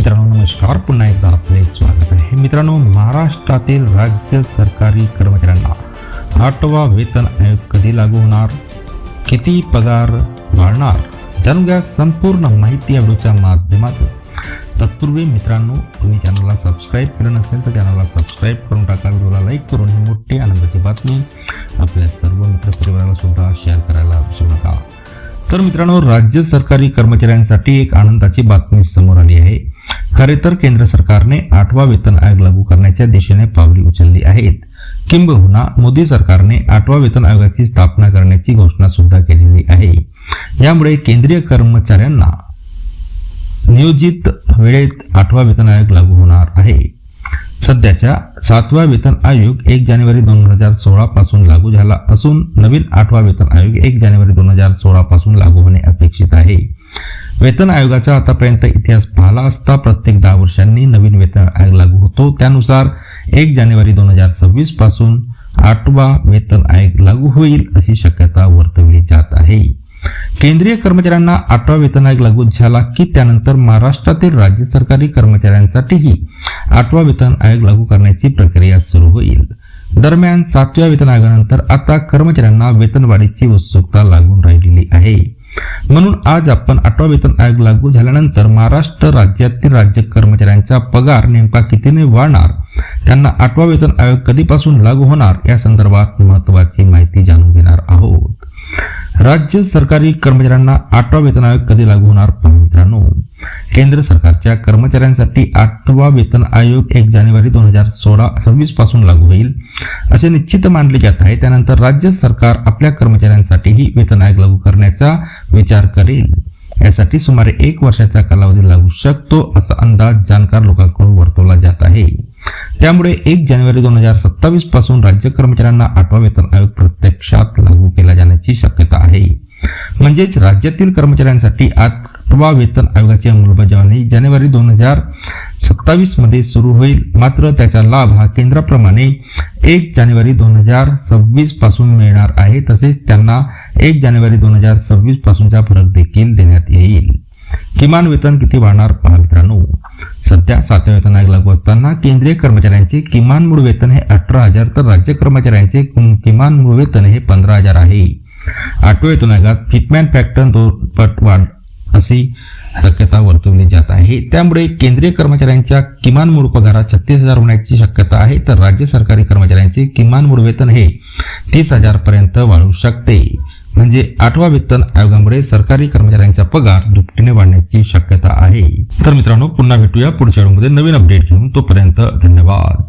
मित्रांनो नमस्कार. पुन्हा एकदा आपले स्वागत आहे. मित्रांनो महाराष्ट्रातील राज्य सरकारी कर्मचाऱ्यांना आठवा वेतन आयोग कधी लागू होणार? किती पगार वाढणार? जाणून घ्या संपूर्ण माहिती या व्हिडिओच्या माध्यमातून. तत्पूर्वी मित्रांनो तुम्ही चॅनलला सबस्क्राईब केलं नसेल तर चॅनलला सबस्क्राईब करून टाका. व्हिडिओला लाईक करून ही मोठी आनंदाची बातमी आपल्या सर्व मित्रपरिवाराला सुद्धा शेअर करायला विसरू नका. तर मित्रांनो राज्य सरकारी कर्मचाऱ्यांसाठी एक आनंदाची बातमी समोर आली आहे. खरे तर केंद्र सरकारने आठवा वेतन आयोग लागू करण्याच्या दिशेने पावले उचलली आहेत. किंबहुना मोदी सरकारने आठवा वेतन आयोगाची स्थापना करण्याची घोषणा सुद्धा केलेली आहे. यामुळे केंद्रीय कर्मचाऱ्यांना नियोजित वेळेत आठवा वेतन आयोग लागू होणार आहे. सध्याच्या सातवा वेतन आयोग एक जानेवारी दोन हजार सोळा पासून लागू झाला असून नवीन आठवा वेतन आयोग एक जानेवारी दोन हजार सोळा पासून लागू होणे अपेक्षित आहे. वेतन आयोगाचा आतापर्यंत इतिहास पाहिला असता प्रत्येक दहा वर्षांनी नवीन वेतन आयोग लागू होतो. त्यानुसार एक जानेवारी दोन हजार सव्वीसपासून आठवा वेतन आयोग लागू होईल अशी शक्यता वर्तवली जात आहे. केंद्रीय कर्मचाऱ्यांना आठवा वेतन आयोग लागू झाला की त्यानंतर महाराष्ट्रातील राज्य सरकारी कर्मचाऱ्यांसाठीही आठवा वेतन आयोग लागू करण्याची प्रक्रिया सुरू होईल. दरम्यान सातव्या वेतन आयोगानंतर आता कर्मचाऱ्यांना वेतनवाढीची उत्सुकता लागून राहिलेली आहे. म्हणून आज आपण आठवा वेतन आयोग लागू झाल्यानंतर महाराष्ट्र राज्यातील राज्य कर्मचाऱ्यांचा पगार नेमका कितीने वाढणार त्यांना आठवा वेतन आयोग कधीपासून लागू होणार या संदर्भात महत्वाची माहिती जाणून घेणार आहोत राज्य सरकारी कर्मचाऱ्यांना आठवा वेतन आयोग कधी लागू होणार? मित्रांनो केंद्र सरकारच्या कर्मचाऱ्यांसाठी आठवा वेतन आयोग एक जानेवारी दोन हजार सोळा सव्वीसपासून लागू होईल असे निश्चित मानले जात आहे. त्यानंतर राज्य सरकार आपल्या कर्मचाऱ्यांसाठीही वेतन आयोग लागू करण्याचा विचार करेल. यासाठी सुमारे एक वर्षाचा कालावधी लागू शकतो असा अंदाज जाणकार लोकांकडून वर्तवला जात आहे. त्यामुळे एक जानेवारी दोन हजार सत्तावीसपासून राज्य कर्मचाऱ्यांना आठवा वेतन आयोग प्रत्यक्षात लागू केला जाण्याची शक्यता आहे. म्हणजेच राज्यातील कर्मचाऱ्यांसाठी आठवा वेतन आयोगाची अंमलबजावणी जानेवारी दोन हजार सत्तावीसमध्ये सुरू होईल. मात्र त्याचा लाभ हा केंद्राप्रमाणे एक जानेवारी दोन हजार सव्वीसपासून मिळणार आहे. तसेच त्यांना एक जानेवारी दोन हजार सव्वीस पासूनचा फरक देखील देण्यात येईल. किमान वेतन किती वाढणार पहा मित्रांनो. सध्या सातव्या वेतन आयोग लागू असताना केंद्रीय कर्मचाऱ्यांचे किमान मूळ वेतन हे अठरा हजार तर राज्य कर्मचाऱ्यांचे किमान मूळ वेतन हे पंधरा हजार आहे. आठव्या वेतन आयोगात फिटमॅन फॅक्टर दोनपट वाढ अशी शक्यता वर्तवली जात आहे. त्यामुळे केंद्रीय कर्मचाऱ्यांच्या किमान मूळ पगारात छत्तीस हजार होण्याची शक्यता आहे तर राज्य सरकारी कर्मचाऱ्यांचे किमान मूळ वेतन हे तीस हजारपर्यंत वाढू शकते. म्हणजे आठवा वेतन आयोगामुळे सरकारी कर्मचाऱ्यांचा पगार दुपटीने वाढण्याची शक्यता आहे. तर मित्रांनो पुन्हा भेटूया पुढच्या व्हिडिओमध्ये नवीन अपडेट घेऊन. तोपर्यंत धन्यवाद.